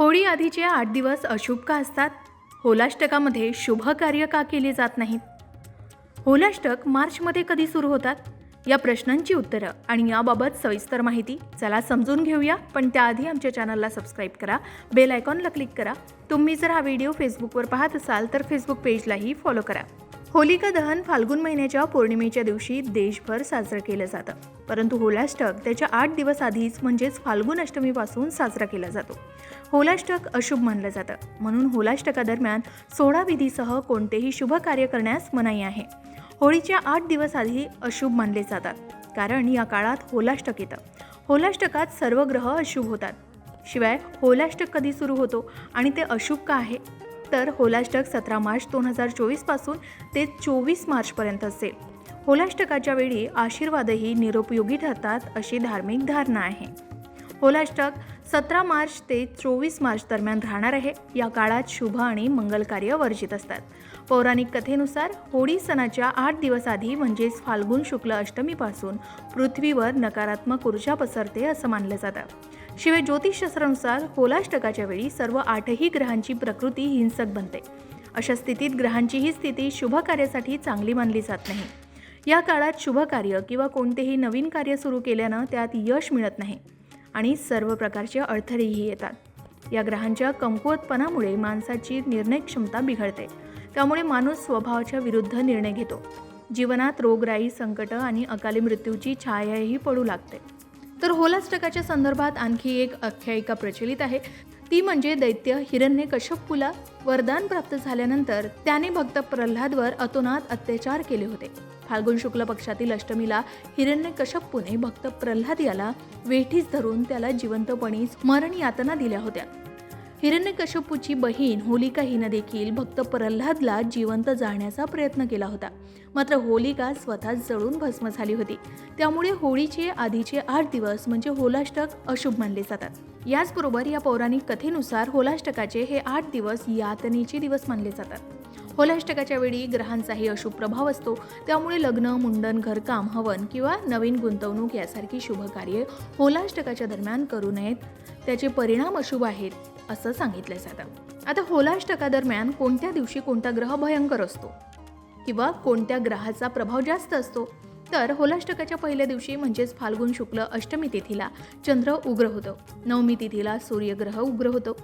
होळी आधीचे आठ दिवस अशुभ का असतात? होलाष्टकामध्ये शुभ कार्य का केले जात नाहीत? होलाष्टक मार्चमध्ये कधी सुरू होतात? या प्रश्नांची उत्तरं आणि याबाबत सविस्तर माहिती चला समजून घेऊया पण त्याआधी आमच्या चॅनलला सबस्क्राईब करा बेल आयकॉनला क्लिक करा. तुम्ही जर हा व्हिडिओ फेसबुकवर पाहत असाल तर फेसबुक पेजलाही फॉलो करा. होलिका दहन फाल्गुन महिन्याच्या पौर्णिमेच्या दिवशी देशभर साजरं केलं जातं. परंतु होलाष्टक त्याच्या आठ दिवस आधीच म्हणजेच फाल्गुन अष्टमीपासून साजरा केला जातो. होलाष्टक अशुभ मानलं जातं. म्हणून होलाष्टकादरम्यान सोळा विधीसह कोणतेही शुभ कार्य करण्यास मनाई आहे. होळीच्या आठ दिवस आधी अशुभ मानले जातात. कारण या काळात होलाष्टक येतं. होलाष्टकात सर्व ग्रह अशुभ होतात. शिवाय होलाष्टक कधी सुरू होतो आणि ते अशुभ का आहे? तर होलाष्टक सतरा मार्च दोन हजार चोवीसपासून ते चोवीस मार्चपर्यंत असेल होलाष्टकाच्या वेळी आशीर्वादही निरुपयोगी ठरतात अशी धार्मिक धारणा आहे. होलाष्टक सतरा मार्च ते चोवीस मार्च दरम्यान राहणार आहे. या काळात शुभ आणि मंगल कार्य वर्जित असतात. पौराणिक कथेनुसार होळी सणाच्या आठ दिवस आधी म्हणजेच फाल्गुन शुक्ल अष्टमीपासून पृथ्वीवर नकारात्मक ऊर्जा पसरते असं मानलं जातं. शिवाय ज्योतिषशास्त्रानुसार होलाष्टकाच्या वेळी सर्व आठही ग्रहांची प्रकृती हिंसक बनते. अशा स्थितीत ग्रहांची ही स्थिती शुभ कार्यासाठी चांगली मानली जात नाही. या काळात शुभ कार्य किंवा कोणतेही नवीन कार्य सुरू केल्यानं त्यात यश मिळत नाही. आणि सर्व प्रकारचे अडथळेही येतात. या ग्रहांच्या कमकुवतपणामुळे माणसाची निर्णय क्षमता बिघडते. त्यामुळे माणूस स्वभावाच्या विरुद्ध निर्णय घेतो. जीवनात रोगराई संकट आणि अकाली मृत्यूची छायाही पडू लागते. तर होलास्टकाच्या संदर्भात आणखी एक आख्यायिका प्रचलित आहे. ती म्हणजे दैत्य हिरण्य कश्यपूला वरदान प्राप्त झाल्यानंतर त्याने भक्त प्रल्हादवर अतोनात अत्याचार केले होते. फाल्गुन शुक्ल पक्षातील अष्टमीला हिरण्य कश्यपूने भक्त प्रल्हाद याला वेठीस धरून त्याला जिवंतपणी मरण यातना दिल्या होत्या. हिरण्यकश्यपूची बहीण होलिका हिनं देखील भक्त प्रल्हादला जिवंत जाळण्याचा प्रयत्न केला होता. मात्र होलिका स्वतः जळून भस्म झाली होती. त्यामुळे होळीचे आधीचे आठ दिवस म्हणजे होलाष्टक अशुभ मानले जातात. याचबरोबर या पौराणिक कथेनुसार होलाष्टकाचे हे आठ दिवस यातनेचे दिवस मानले जातात. होलाष्टकाच्या वेळी ग्रहांचाही अशुभ प्रभाव असतो. त्यामुळे लग्न मुंडन घरकाम हवन किंवा नवीन गुंतवणूक यासारखी शुभ कार्ये होलाष्टकाच्या दरम्यान करू नयेत. त्याचे परिणाम अशुभ आहेत असं सांगितलं जातं. आता होलाष्टकादरम्यान कोणत्या दिवशी कोणता ग्रह भयंकर असतो? किंवा कोणत्या ग्रहाचा प्रभाव जास्त असतो? तर होलाष्टकाच्या पहिल्या दिवशी म्हणजेच फाल्गुन शुक्ल अष्टमी तिथीला चंद्र उग्र होतो. नवमी तिथीला सूर्यग्रह उग्र होतो.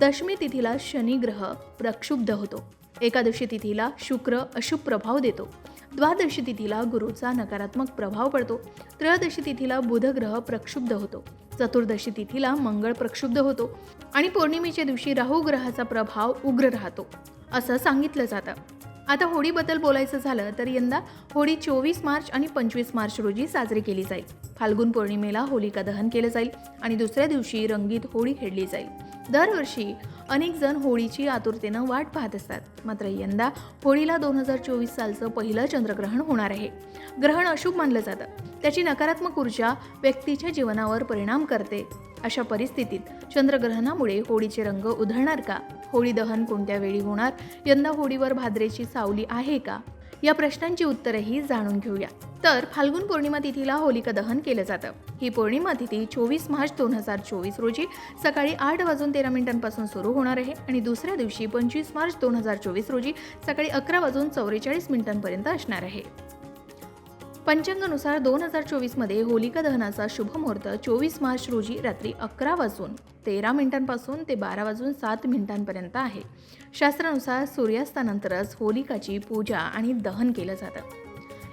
दशमी तिथीला शनिग्रह प्रक्षुब्ध होतो. एकादशी तिथीला शुक्र अशुभ प्रभाव देतो. द्वादशी तिथीला गुरुचा नकारात्मक प्रभाव पडतो. त्रयोदशी तिथीला बुधग्रह प्रक्षुब्ध होतो. चतुर्दशी तिथीला मंगळ प्रक्षुब्ध होतो. आणि पौर्णिमेच्या दिवशी राहू ग्रहाचा प्रभाव उग्र राहतो. असं सांगितलं जातं. आता होळीबद्दल बोलायचं झालं तर यंदा होळी चोवीस मार्च आणि पंचवीस मार्च रोजी साजरी केली जाईल. फाल्गुन पौर्णिमेला होलिका दहन केलं जाईल आणि दुसऱ्या दिवशी रंगीत होळी खेळली जाईल. दरवर्षी अनेक जण होळीची आतुरतेनं वाट पाहत असतात. मात्र यंदा होळीला दोन हजार चोवीस सालचं पहिलं चंद्रग्रहण होणार आहे. ग्रहण अशुभ मानलं जातं. त्याची नकारात्मक ऊर्जा व्यक्तीच्या जीवनावर परिणाम करते. अशा परिस्थितीत चंद्रग्रहणामुळे होळीचे रंग उधळणार का? होळी दहन कोणत्या वेळी होणार? यंदा होळीवर भाद्रेची सावली आहे का? या प्रश्नांची उत्तरंही जाणून घेऊया. तर फाल्गुन पौर्णिमा तिथीला होलिका दहन केलं जातं. ही पौर्णिमा तिथी चोवीस मार्च दोन हजार चोवीस रोजी सकाळी आठ वाजून तेरा मिनिटांपासून सुरू होणार आहे आणि दुसऱ्या दिवशी पंचवीस मार्च दोन हजार चोवीस रोजी सकाळी अकरा वाजून चौवेचाळीस मिनिटांपर्यंत असणार आहे. पंचांगानुसार दोन हजार चोवीसमध्ये होलिका दहनाचा शुभ मुहूर्त चोवीस मार्च रोजी रात्री अकरा वाजून तेरा मिनिटांपासून ते बारा वाजून सात मिनिटांपर्यंत आहे. शास्त्रानुसार सूर्यास्तानंतरच होलिकाची पूजा आणि दहन केलं जातं.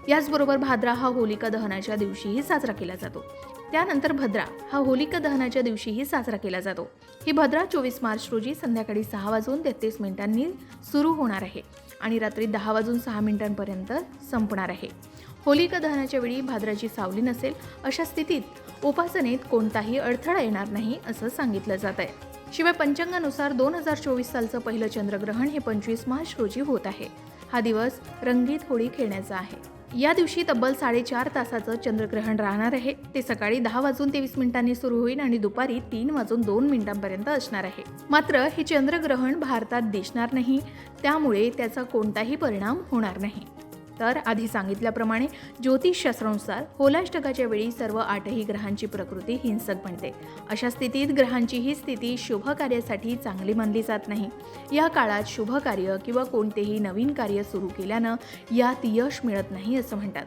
याचबरोबर भाद्रा हा होलिका दहनाच्या दिवशीही साजरा केला जातो. त्यानंतर भद्रा हा होलिका दहनाच्या दिवशीही साजरा केला जातो. ही भद्रा चोवीस मार्च रोजी संध्याकाळी सहा वाजून तेहतीस मिनिटांनी सुरू होणार आहे आणि रात्री दहा वाजून सहा मिनिटांपर्यंत संपणार आहे. होलिका दहनाच्या वेळी भाद्राची सावली नसेल अशा स्थितीत उपासनेत कोणताही अडथळा येणार नाही असं सांगितलं जात आहे. शिवाय पंचांगानुसार दोन हजार चोवीस सालचं पहिलं चंद्रग्रहण हे पंचवीस मार्च रोजी होत आहे. हा दिवस रंगीत होळी खेळण्याचा आहे. या दिवशी तब्बल साडेचार तासाचं चंद्रग्रहण राहणार आहे. ते सकाळी दहा वाजून तेवीस मिनिटांनी सुरू होईल आणि दुपारी तीन वाजून दोन मिनिटांपर्यंत असणार आहे. मात्र हे चंद्रग्रहण भारतात दिसणार नाही. त्यामुळे त्याचा कोणताही परिणाम होणार नाही. तर आधी सांगितल्याप्रमाणे ज्योतिषशास्त्रानुसार होलाष्टकाच्या वेळी सर्व आठही ग्रहांची प्रकृती हिंसक बनते. अशा स्थितीत ग्रहांची ही स्थिती शुभ कार्यासाठी चांगली मानली जात नाही. या काळात शुभ कार्य किंवा कोणतेही नवीन कार्य सुरू केल्यानं यात यश मिळत नाही असं म्हणतात.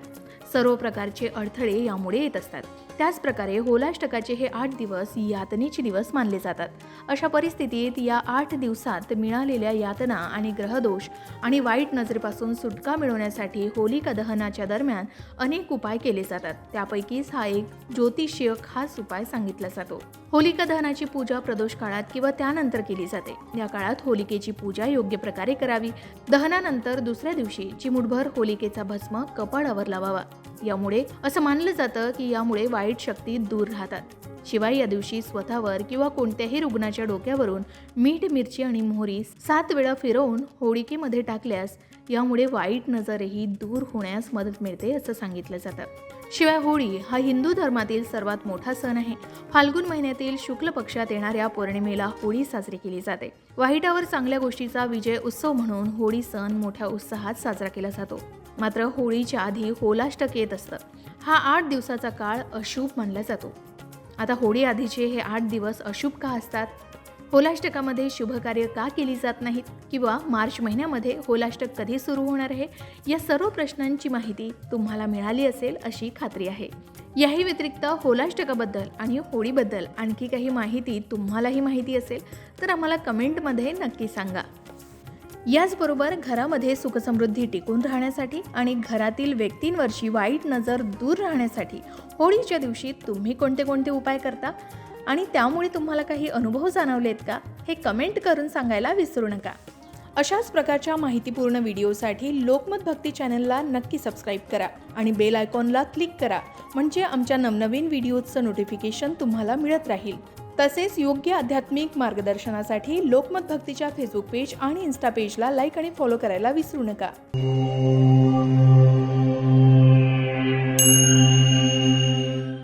सर्व प्रकारचे अडथळे यामुळे येत असतात. त्याचप्रकारे होलाष्टकाचे हे आठ दिवस यातनेचे दिवस मानले जातात. अशा परिस्थितीत या आठ दिवसात मिळालेल्या यातना आणि ग्रहदोष आणि वाईट नजरेपासून सुटका मिळवण्यासाठी होलिका दहनाच्या दरम्यान अनेक उपाय केले जातात. त्यापैकीच हा एक ज्योतिषीय खास उपाय सांगितला जातो. होलिका दहनाची पूजा प्रदोष काळात किंवा त्यानंतर केली जाते. या काळात होलिकेची पूजा योग्य प्रकारे करावी. दहनानंतर दुसऱ्या दिवशी चिमुटभर होलिकेचा भस्म कपाळावर लावावा. यामुळे असं मानलं जातं की यामुळे वाईट शक्ती दूर राहतात. शिवाय या दिवशी स्वतःवर किंवा कोणत्याही रुग्णाच्या डोक्यावरून मीठ मिरची आणि मोहरी सात वेळा फिरवून होळिकेमध्ये टाकल्यास यामुळे वाईट नजरही दूर होण्यास मदत मिळते असं सांगितलं जातं. शिवाय होळी हा हिंदू धर्मातील सर्वात मोठा सण आहे. फाल्गुन महिन्यातील शुक्ल पक्षात येणाऱ्या पौर्णिमेला होळी साजरी केली जाते. वाईटावर चांगल्या गोष्टीचा विजय उत्सव म्हणून होळी सण मोठ्या उत्साहात साजरा केला जातो. मात्र होळीच्या आधी होलाष्टक येत असतं. हा आठ दिवसाचा काळ अशुभ मानला जातो. आता होळी आधीचे हे आठ दिवस अशुभ का असतात? होलाष्टकामध्ये शुभकार्य का केली जात नाहीत किंवा मार्च महिन्यामध्ये होलाष्टक कधी सुरू होणार आहे? या सर्व प्रश्नांची माहिती तुम्हाला मिळाली असेल अशी खात्री आहे. याही व्यतिरिक्त होलाष्टकाबद्दल आणि होळीबद्दल आणखी काही माहिती तुम्हालाही माहिती असेल तर आम्हाला कमेंटमध्ये नक्की सांगा. याचबरोबर घरामध्ये सुखसमृद्धी टिकून राहण्यासाठी आणि घरातील व्यक्तींवरची वाईट नजर दूर राहण्यासाठी होळीच्या दिवशी तुम्ही कोणते कोणते उपाय करता? आणि त्यामुळे तुम्हाला काही अनुभव जाणवलेत का हे कमेंट करून सांगायला विसरू नका. अशाच प्रकारच्या माहितीपूर्ण व्हिडिओसाठी लोकमत भक्ती चॅनलला नक्की सबस्क्राईब करा आणि बेल आयकॉनला क्लिक करा म्हणजे आमच्या नवनवीन व्हिडिओचं नोटिफिकेशन तुम्हाला मिळत राहील. तसेच योग्य आध्यात्मिक मार्गदर्शनासाठी लोकमत भक्तीच्या फेसबुक पेज आणि इन्स्टा पेजला लाईक आणि फॉलो करायला विसरू नका.